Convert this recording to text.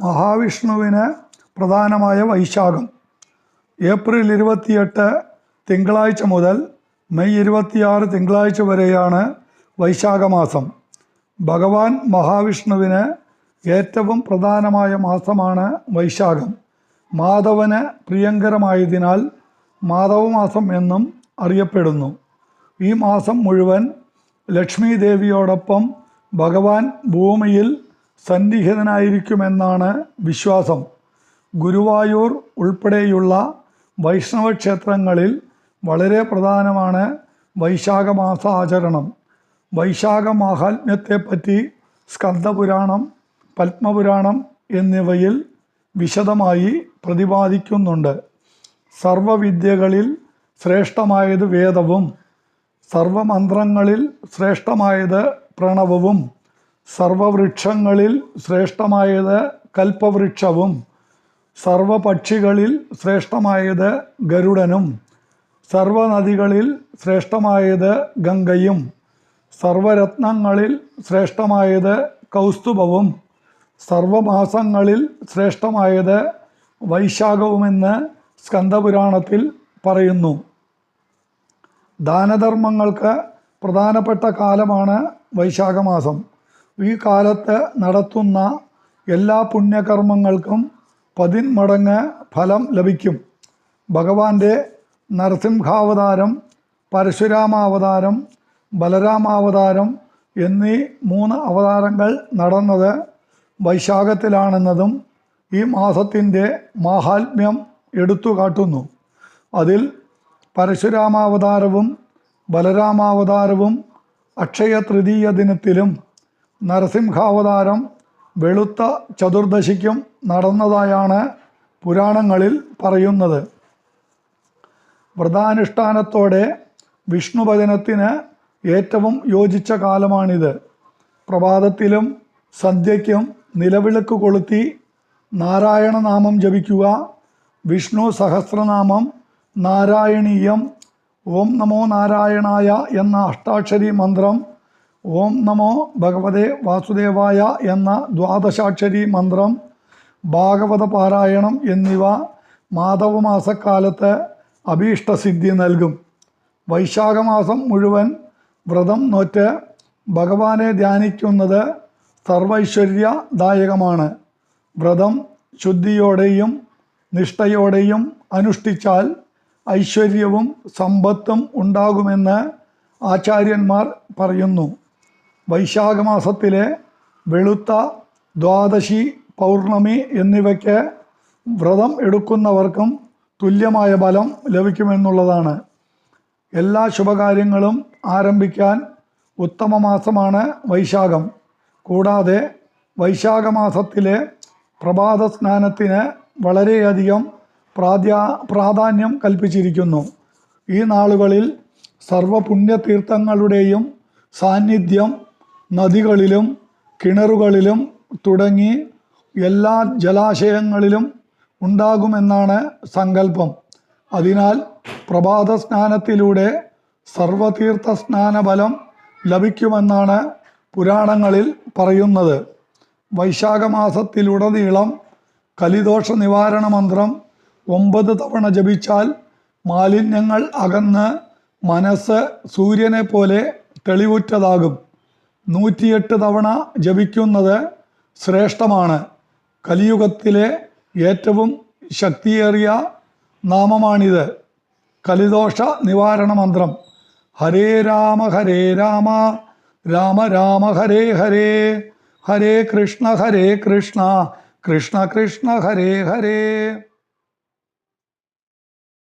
മഹാവിഷ്ണുവിന് പ്രധാനമായ വൈശാഖം. ഏപ്രിൽ ഇരുപത്തിയെട്ട് തിങ്കളാഴ്ച മുതൽ മെയ് ഇരുപത്തിയാറ് തിങ്കളാഴ്ച വരെയാണ് വൈശാഖ മാസം ഭഗവാൻ മഹാവിഷ്ണുവിന് ഏറ്റവും പ്രധാനമായ മാസമാണ് വൈശാഖം. മാധവന് പ്രിയങ്കരമായതിനാൽ മാധവമാസം എന്നും അറിയപ്പെടുന്നു. ഈ മാസം മുഴുവൻ ലക്ഷ്മി ദേവിയോടൊപ്പം ഭഗവാൻ ഭൂമിയിൽ സന്നിഹിതനായിരിക്കുമെന്നാണ് വിശ്വാസം. ഗുരുവായൂർ ഉൾപ്പെടെയുള്ള വൈഷ്ണവ ക്ഷേത്രങ്ങളിൽ വളരെ പ്രധാനമാണ് വൈശാഖമാസ ആചരണം. വൈശാഖ മാഹാത്മ്യത്തെപ്പറ്റി സ്കന്ദപുരാണം പത്മപുരാണം എന്നിവയിൽ വിശദമായി പ്രതിപാദിക്കുന്നുണ്ട്. സർവവിദ്യകളിൽ ശ്രേഷ്ഠമായത് വേദവും സർവമന്ത്രങ്ങളിൽ ശ്രേഷ്ഠമായത് പ്രണവവും സർവവൃക്ഷങ്ങളിൽ ശ്രേഷ്ഠമായത് കൽപ്പവൃക്ഷവും സർവപക്ഷികളിൽ ശ്രേഷ്ഠമായത് ഗരുഡനും സർവനദികളിൽ ശ്രേഷ്ഠമായത് ഗംഗയും സർവരത്നങ്ങളിൽ ശ്രേഷ്ഠമായത് കൗസ്തുഭവും സർവമാസങ്ങളിൽ ശ്രേഷ്ഠമായത് വൈശാഖവുമെന്ന് സ്കന്ദപുരാണത്തിൽ പറയുന്നു. ദാനധർമ്മങ്ങൾക്ക് പ്രധാനപ്പെട്ട കാലമാണ് വൈശാഖമാസം. ഈ കാലത്ത് നടത്തുന്ന എല്ലാ പുണ്യകർമ്മങ്ങൾക്കും പതിന്മടങ്ങ് ഫലം ലഭിക്കും. ഭഗവാന്റെ നരസിംഹാവതാരം പരശുരാമാവതാരം ബലരാമാവതാരം എന്നീ മൂന്ന് അവതാരങ്ങൾ നടന്നത് വൈശാഖത്തിലാണെന്നതും ഈ മാസത്തിന്റെ മാഹാത്മ്യം എടുത്തു കാട്ടുന്നു അതിൽ പരശുരാമാവതാരവും ബലരാമാവതാരവും അക്ഷയ തൃതീയ ദിനത്തിലും നരസിംഹാവതാരം വെളുത്ത ചതുർദശിക്കും നടന്നതായാണ് പുരാണങ്ങളിൽ പറയുന്നത്. വ്രതാനുഷ്ഠാനത്തോടെ വിഷ്ണുഭജനത്തിന് ഏറ്റവും യോജിച്ച കാലമാണിത്. പ്രഭാതത്തിലും സന്ധ്യയ്ക്കും നിലവിളക്ക് കൊളുത്തി നാരായണനാമം ജപിക്കുക വിഷ്ണു സഹസ്രനാമം നാരായണീയം ഓം നമോ നാരായണായ എന്ന അഷ്ടാക്ഷരി മന്ത്രം ഓം നമോ ഭഗവതേ വാസുദേവായ എന്ന ദ്വാദശാക്ഷരി മന്ത്രം ഭാഗവത പാരായണം എന്നിവ മാധവമാസക്കാലത്ത് അഭീഷ്ടസിദ്ധി നൽകും. വൈശാഖമാസം മുഴുവൻ വ്രതം നോറ്റ് ഭഗവാനെ ധ്യാനിക്കുന്നത് സർവൈശ്വര്യദായകമാണ്. വ്രതം ശുദ്ധിയോടെയും നിഷ്ഠയോടെയും അനുഷ്ഠിച്ചാൽ ഐശ്വര്യവും സമ്പത്തും ഉണ്ടാകുമെന്ന് ആചാര്യന്മാർ പറയുന്നു. വൈശാഖമാസത്തിലെ വെളുത്ത ദ്വാദശി പൗർണമി എന്നിവയ്ക്ക് വ്രതം എടുക്കുന്നവർക്കും തുല്യമായ ഫലം ലഭിക്കുമെന്നുള്ളതാണ്. എല്ലാ ശുഭകാര്യങ്ങളും ആരംഭിക്കാൻ ഉത്തമ മാസമാണ് വൈശാഖം. കൂടാതെ വൈശാഖ മാസത്തിലെ പ്രഭാത സ്നാനത്തിന് വളരെയധികം പ്രാധ്യാ പ്രാധാന്യം കൽപ്പിച്ചിരിക്കുന്നു. ഈ നാളുകളിൽ സർവപുണ്യതീർത്ഥങ്ങളുടെയും സാന്നിധ്യം നദികളിലും കിണറുകളിലും തുടങ്ങി എല്ലാ ജലാശയങ്ങളിലും ഉണ്ടാകുമെന്നാണ് സങ്കല്പം. അതിനാൽ പ്രഭാത സ്നാനത്തിലൂടെ സർവതീർത്ഥ സ്നാനബലം ലഭിക്കുമെന്നാണ് പുരാണങ്ങളിൽ പറയുന്നത്. വൈശാഖ മാസത്തിലുടനീളം കലിദോഷ നിവാരണ മന്ത്രം ഒമ്പത് തവണ ജപിച്ചാൽ മാലിന്യങ്ങൾ അകന്ന് മനസ്സ് സൂര്യനെ പോലെ തെളിവുറ്റതാകും. നൂറ്റിയെട്ട് തവണ ജപിക്കുന്നത് ശ്രേഷ്ഠമാണ്. കലിയുഗത്തിലെ ഏറ്റവും ശക്തിയേറിയ നാമമാണിത്. കലിദോഷ നിവാരണ മന്ത്രം. ഹരേ രാമ ഹരേ രാമ. രാമ രാമ ഹരേ ഹരേ. ഹരേ കൃഷ്ണ ഹരേ കൃഷ്ണ. കൃഷ്ണ കൃഷ്ണ ഹരേ ഹരേ.